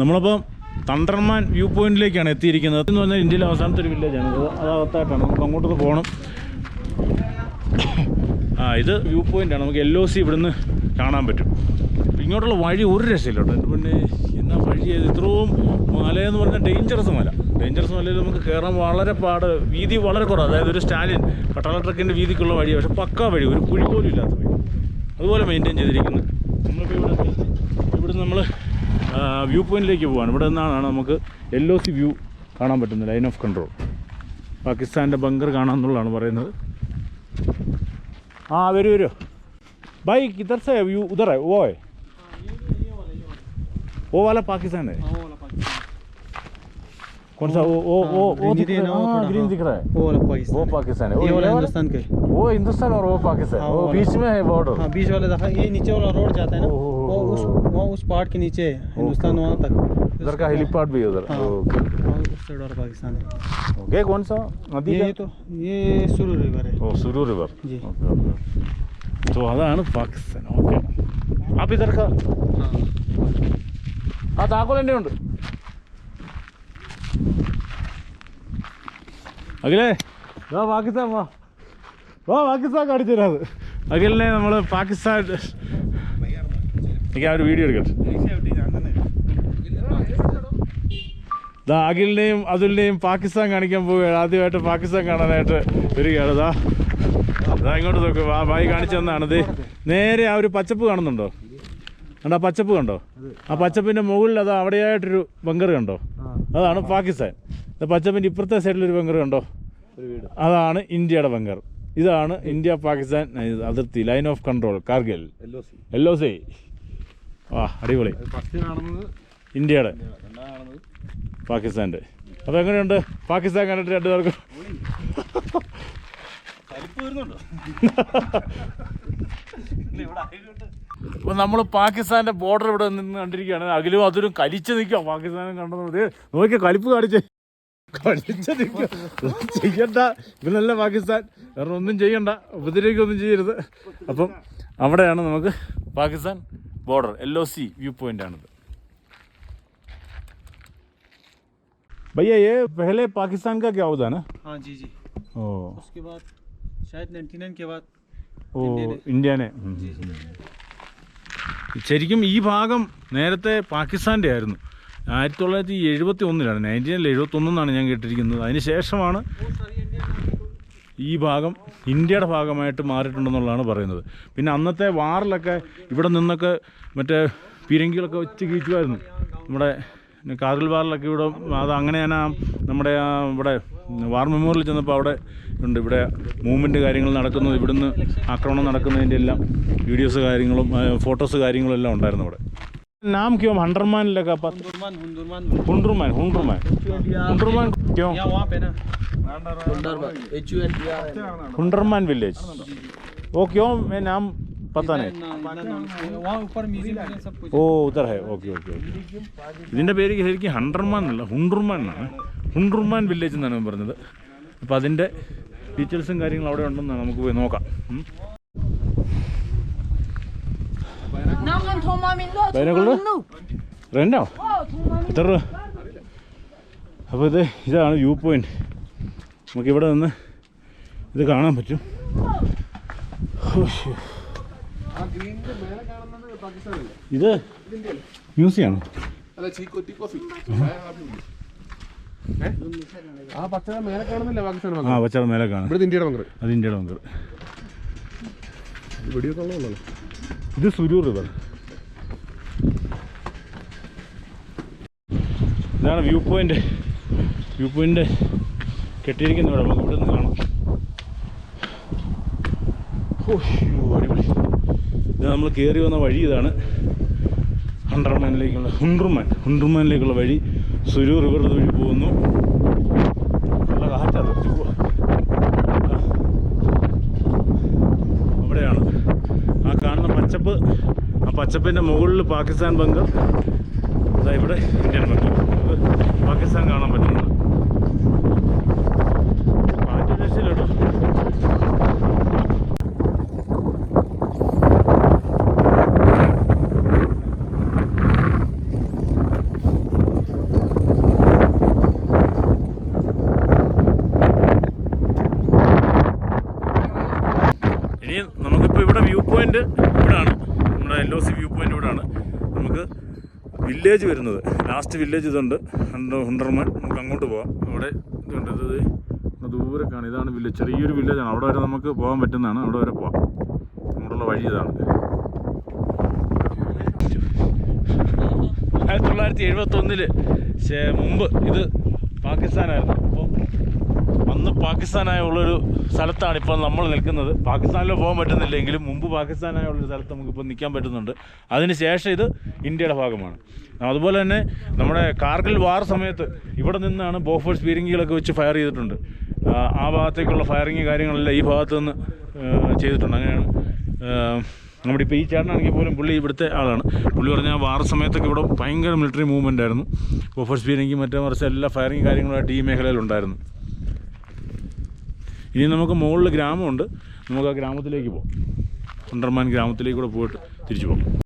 നമ്മളിപ്പം തണ്ടർമാൻ വ്യൂ പോയിന്റിലേക്കാണ് എത്തിയിരിക്കുന്നത്. എന്ന് പറഞ്ഞാൽ ഇന്ത്യയിലെ അവസാനത്തെ ഒരു വില്ലേജാണ് അത് അതകത്തായിട്ടാണ്. നമുക്ക് അങ്ങോട്ടൊന്ന് പോകണം ആ ഇത് വ്യൂ പോയിന്റാണ് നമുക്ക് എൽ ഒ സി ഇവിടുന്ന് കാണാൻ പറ്റും. ഇങ്ങോട്ടുള്ള വഴി ഒരു രക്ഷയില്ല കേട്ടോ പിന്നെ എന്നാ വഴി ഇത്രയും മലയെന്ന് പറഞ്ഞാൽ ഡേഞ്ചറസ് മല. ഡേഞ്ചറസ് മലയിൽ നമുക്ക് കയറാൻ വളരെ പാട് വീതി വളരെ കുറവ്. അതായത് ഒരു സ്റ്റാലിൻ പട്ടാള ട്രക്കിന്റെ വീതിക്കുള്ള വഴി പക്ഷേ പക്കാ വഴി ഒരു കുഴി പോലും ഇല്ലാത്ത വഴി. അതുപോലെ മെയിന്റെയിൻ ചെയ്തിരിക്കുന്നത് നമ്മളിപ്പോൾ ഇവിടെ ഇവിടുന്ന് ഇവിടെ നമ്മൾ വ്യൂ പോയിന്റിലേക്ക് പോവാണ് ഇവിടെ നിന്നാണ് നമുക്ക് എൽ ഒ സി വ്യൂ കാണാൻ പറ്റുന്നത് ലൈൻ ഓഫ് കൺട്രോൾ പാകിസ്ഥാൻ്റെ ബങ്കർ കാണാമെന്നുള്ളതാണ് പറയുന്നത് हाँ वेरी वेरी भाई किधर से है व्यू उधर है वो है वो वाला पाकिस्तान है कौन सा वो वो वो वो green दिख दिख रहा रहा है, है वो हाँ, थोड़ा, ग्रीन हाँ। दिख रहा है वो वाला वो पाकिस्तान पाकिस्तान है ये वो वाला ये वाला- हिंदुस्तान का है वो हिंदुस्तान और वो पाकिस्तान हाँ, वो वो वाला। बीच में है बॉर्डर हाँ बीच वाला देखा ये नीचे वाला रोड जाता है ना ओ, ओ, ओ, वो ओ, उस ओ। वो उस पहाड़ के नीचे है हिंदुस्तान वहाँ तक उधर का हेलीपैड भी है उधर हाँ ओके वहाँ उस साइड वाला पाकिस्तान है ओके कौन सा नदी ये का ये तो ये सुरु रिवर है ഓ Suroor river G. Okay okay so അതാണ് പാകിസ്ഥാൻ ഓക്കെ അപ്പം ഇതൊക്കെ हाँ ആ താക്കോൽ എൻ്റെ ഉണ്ട് അഖിലേ വാ പാകിസ്ഥാൻ വാ വാ പാകിസ്ഥാൻ കാണിച്ചു തരാം അത് അഖിലിനെ നമ്മൾ പാകിസ്ഥാൻ എനിക്ക് ആ ഒരു വീഡിയോ എടുക്കട്ടെ. അഖിലിനെയും അതുലിനെയും പാകിസ്ഥാൻ കാണിക്കാൻ പോവുകയാണ്. ആദ്യമായിട്ട് പാകിസ്ഥാൻ കാണാനായിട്ട് വരികയാണ്. ദാ ദാ ഇങ്ങോട്ട് നോക്ക്. വാ വായി കാണിച്ചു തന്നാണ്. ദേ നേരെ ആ ഒരു പച്ചപ്പ് കാണുന്നുണ്ടോ? കണ്ടോ ആ പച്ചപ്പ് കണ്ടോ? ആ പച്ചപ്പിന്റെ മുകളിൽ അത് അവിടെയായിട്ടൊരു ബങ്കർ കണ്ടോ? അതാണ് പാകിസ്ഥാൻ. പച്ചപ്പിന്റെ പച്ചപ്പിന്റെ ഇപ്പുറത്തെ സൈഡിലൊരു ബങ്കർ കണ്ടോ? അതാണ് ഇന്ത്യയുടെ ബങ്കർ. ഇതാണ് ഇന്ത്യ പാകിസ്ഥാൻ അതിർത്തി line of control Kargil. L O C. ആ അടിപൊളി. ഇന്ത്യയുടെ. പാകിസ്ഥാന്റെ അപ്പോൾ എങ്ങനെയുണ്ട്? പാകിസ്ഥാൻ കണ്ടിട്ട് രണ്ടു പേർക്കും അപ്പോൾ നമ്മൾ പാകിസ്ഥാന്റെ ബോർഡർ ഇവിടെ നിന്ന് കണ്ടിരിക്കുകയാണ്. അഖിലും അതിലും കലിച്ച് നിൽക്കാം പാകിസ്ഥാനും കണ്ടത്. നോക്കിയ കലിപ്പ് കാണിച്ചേ. കലിച്ച് നിൽക്കുക ചെയ്യണ്ട. ഇവനല്ല പാകിസ്ഥാൻ. വേറെ ഒന്നും ചെയ്യണ്ട. ഉപദ്രവിക്കൊന്നും ചെയ്യരുത്. അപ്പം അവിടെയാണ് നമുക്ക് Pakistan Border LOC view point ആണിത് भैया ये पहले पाकिस्तान का क्या होता है ना हाँ जी जी ओ उसके बाद शायद 99 के बाद ഓ ഇന്ത്യനെ ഉം. ശരിക്കും ഈ ഭാഗം നേരത്തെ പാകിസ്ഥാൻ്റെ ആയിരുന്നു ആയിരത്തി തൊള്ളായിരത്തി എഴുപത്തി ഒന്നിലാണ് നയൻറ്റീനിൽ എഴുപത്തി ഒന്നെന്നാണ് ഞാൻ കേട്ടിരിക്കുന്നത് അതിന് ശേഷമാണ് ഈ ഭാഗം ഇന്ത്യയുടെ ഭാഗമായിട്ട് മാറിയിട്ടുണ്ടെന്നുള്ളതാണ് പറയുന്നത്. പിന്നെ അന്നത്തെ വാറിലൊക്കെ ഇവിടെ നിന്നൊക്കെ മറ്റേ പീരങ്കികളൊക്കെ വെച്ച് കീച്ചുമായിരുന്നു നമ്മുടെ കാതൽ വാറിലൊക്കെ ഇവിടെ അത് അങ്ങനെ ഞാൻ നമ്മുടെ ആ ഇവിടെ വാർ മെമ്മോറിയൽ ചെന്നപ്പോൾ അവിടെ ഉണ്ട്. ഇവിടെ മൂവ്മെന്റ് കാര്യങ്ങൾ നടക്കുന്നത് ഇവിടുന്ന് ആക്രമണം നടക്കുന്നതിന്റെ എല്ലാം വീഡിയോസ് കാര്യങ്ങളും ഫോട്ടോസ് കാര്യങ്ങളും എല്ലാം ഉണ്ടായിരുന്നു അവിടെ. നാം ക്യോ ഹണ്ടർമാനിലൊക്കെ हुंदुरमान हुंदुरमान ഹുണ്ടർമാൻ ഹുണ്ടർമാൻ ഹുണ്ടർമാൻ ക്യോ यहाँ वहाँ पे ना हुंडरमान विलेज वो क्यों मैं नाम पता नहीं ना- ना- ना- वहाँ ऊपर म्यूजियम म्यूजियम सब कुछ ഓ ഉത്തർ ഹേ ഓക്കെ ഓക്കെ ഓക്കെ ഇതിൻ്റെ പേര് ശരിക്കും ഹണ്ടർമാൻ അല്ല ഹുണ്ടർമാൻ എന്നാണ് ഹുണ്ടർമാൻ വില്ലേജ് എന്നാണ് ഞാൻ പറഞ്ഞത് അപ്പോൾ അതിൻ്റെ ഡീറ്റെയിൽസും കാര്യങ്ങളും അവിടെ ഉണ്ടെന്നാണ് നമുക്ക് പോയി നോക്കാം ബൈനക്കുള്ള റെന്റാണോ എത്ര രൂപ അപ്പോൾ ഇത് ഇതാണ് വ്യൂ പോയിന്റ് നമുക്കിവിടെ നിന്ന് ഇത് കാണാൻ പറ്റും. ഇത് മ്യൂസിയമാണോ. ആ പച്ചട മേലെ കാണുന്നില്ല പാകിസ്ഥാൻ ആ പച്ചട മേലെ കാണാം. ഇവിടെ ഇന്ത്യയുടെ അത് ഇന്ത്യയുടെ ബങ്കർ വീഡിയോ കോളാണല്ലോ ഇത് സുരൂർ റിവർ ഇതാണ് വ്യൂ പോയിന്റ്. വ്യൂ പോയിന്റ് കെട്ടിയിരിക്കുന്ന ഇവിടെ. നമുക്ക് ഇവിടെ നിന്ന് കാണാം അടിപൊളി. ഇത് നമ്മൾ കയറി വന്ന വഴി ഇതാണ്. ഹണ്ടർമാനിലേക്കുള്ള ഹുണ്ടർമാൻ ഹുണ്ടർമാനിലേക്കുള്ള വഴി സുരൂർ റിവർ വഴി പോകുന്നു. നല്ല കാറ്റാണ് പോവാ അവിടെയാണ് ആ കാണുന്ന പച്ചപ്പ്. ആ പച്ചപ്പിന്റെ മുകളിൽ പാകിസ്ഥാൻ ബങ്കർ അതാ ഇവിടെ ഇന്ത്യൻ നമുക്ക് പാകിസ്ഥാൻ കാണാൻ പറ്റുന്നത്. കാറ്റ് രക്ഷയില്ല ഇനി നമുക്കിപ്പോൾ ഇവിടെ വ്യൂ പോയിന്റ് ഇവിടാണ്. നമ്മുടെ L O C view point ഇവിടാണ്. നമുക്ക് വില്ലേജ് വരുന്നത്. ലാസ്റ്റ് വില്ലേജ് ഇതുണ്ട്. ഹുണ്ടർമാൻ. നമുക്ക് അങ്ങോട്ട് പോവാം. അവിടെ ഇതുണ്ട്. ഇത് ദൂരക്കാണ്. ഇതാണ് വില്ലേജ് ചെറിയൊരു വില്ലേജാണ് അവിടെ വരെ നമുക്ക് പോകാൻ പറ്റുന്നതാണ്. അവിടെ വരെ പോവാം. അങ്ങോട്ടുള്ള വഴി ഇതാണ്. ആയിരത്തി തൊള്ളായിരത്തി എഴുപത്തൊന്നിൽ മുമ്പ് ഇത് പാകിസ്ഥാനായിരുന്നു. അപ്പോൾ അന്ന് പാകിസ്ഥാനായുള്ളൊരു സ്ഥലത്താണ് ഇപ്പോൾ നമ്മൾ നിൽക്കുന്നത്. പാകിസ്ഥാനിലോ പോകാൻ പറ്റുന്നില്ലെങ്കിലും മുമ്പ് പാകിസ്ഥാനായുള്ളൊരു സ്ഥലത്ത് നമുക്കിപ്പോൾ നിൽക്കാൻ പറ്റുന്നുണ്ട്. അതിനുശേഷം ഇത് ഇന്ത്യയുടെ ഭാഗമാണ്. അതുപോലെ തന്നെ നമ്മുടെ കാർഗിൽ വാർ സമയത്ത് ഇവിടെ നിന്നാണ് ബോഫേഴ്സ് ബീരിങ്ങികളൊക്കെ വെച്ച് ഫയർ ചെയ്തിട്ടുണ്ട്. ആ, ഭാഗത്തേക്കുള്ള ഫയറിങ് കാര്യങ്ങളെല്ലാം ഈ ഭാഗത്ത് നിന്ന് ചെയ്തിട്ടുണ്ട്. അങ്ങനെയാണ് നമ്മുടെ ഇപ്പോൾ ഈ ചേട്ടനാണെങ്കിൽ പോലും പുള്ളി ഇവിടുത്തെ ആളാണ്. പുള്ളി പറഞ്ഞാൽ വാർ സമയത്തൊക്കെ ഇവിടെ ഭയങ്കര മിലിറ്ററി മൂവ്മെന്റ് ആയിരുന്നു. ബോഫേഴ്സ് പീരിങ്കി മറ്റേ മറിച്ച് എല്ലാ ഫയറിങ് കാര്യങ്ങളുമായിട്ട് ഈ മേഖലയിലുണ്ടായിരുന്നു ഇനി നമുക്ക് മുകളിൽ ഗ്രാമമുണ്ട്. നമുക്ക് ആ ഗ്രാമത്തിലേക്ക് പോകാം അണ്ടർമാൻ ഗ്രാമത്തിലേക്ക് കൂടെ പോയിട്ട് തിരിച്ചു പോകാം